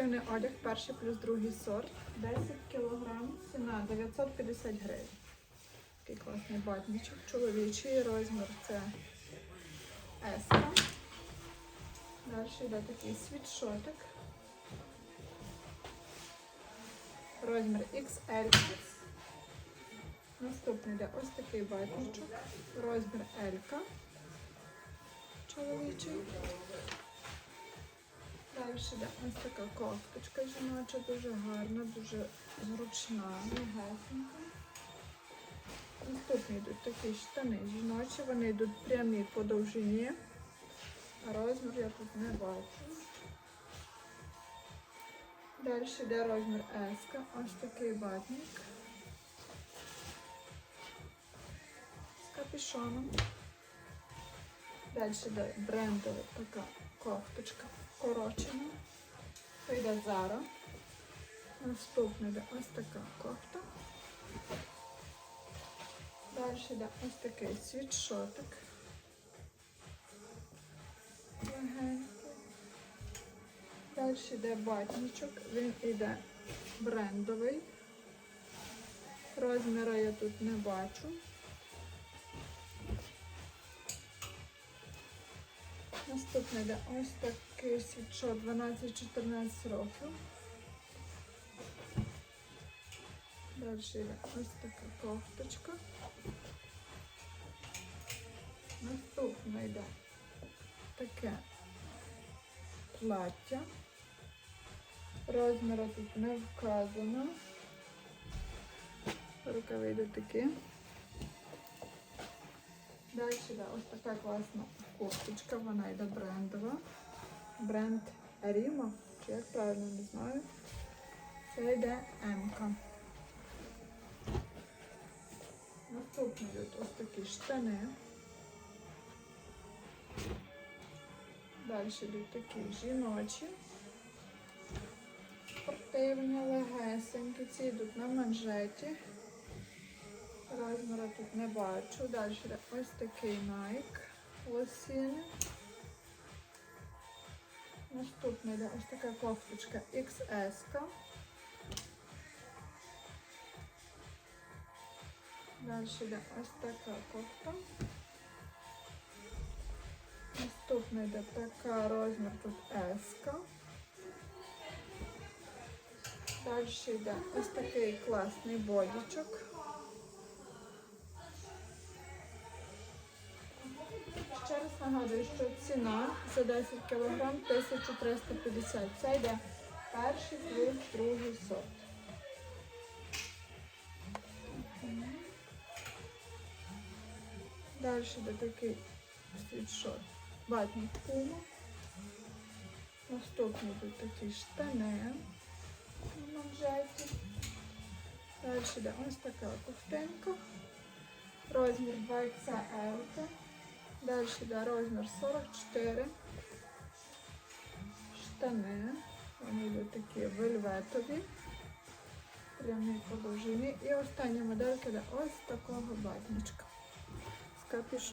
спортивний одяг, перший плюс другий сорт. 10 кг, ціна 950 гривень. Такий класний батничок. Чоловічий розмір це S. Далі йде такий світшотик. Розмір XL. Наступний йде ось такий батничок. Розмір L. Чоловічий. Далі йде ось така кофточка жіноча, дуже гарна, дуже зручна, легесенька. Наступні йдуть такі штани жіночі, вони йдуть прямі по довжині, розмір я тут не бачу. Далі йде розмір S, ось такий батник з капюшоном. Далі йде брендова така кофточка корочена. Це йде Zara. Наступна йде ось така кофта. Далі йде ось такий світшотик. Легенький. Далі йде батничок, він йде брендовий. Розміра я тут не бачу. Наступний йде ось такий світшот 12-14 років. Далі йде ось така кофточка. Наступне йде таке плаття. Розміру тут не вказано. Рукави йдуть такі. Далі йде ось така класна кофточка, вона йде брендова. Бренд Arima, чи як правильно не знаю. Це йде М-ка. Наступні йдуть ось такі штани. Далі йдуть такі жіночі. Спортивні, легесенькі. Ці йдуть на манжеті. Розміру тут не бачу. Далі ось такий Nike лосіни. Наступна йде ось така кофточка XS. -ка. Далі йде ось така кофта. Наступна йде така розмір тут S. -ка. Далі йде ось такий класний бодічок. Нагадую, що ціна за 10 кг 1350. Це йде перший плюс другий сорт. Далі йде такий світшот. Батник пума. Наступні йдуть такі штани на манжеті. Далі йде ось така ковтинка. Розмір 2XL. Далі йде розмір 44. Штани. Вони йдуть такі вельветові. Прямі по довжині. І остання моделька йде ось такого батничка. З капюшоном.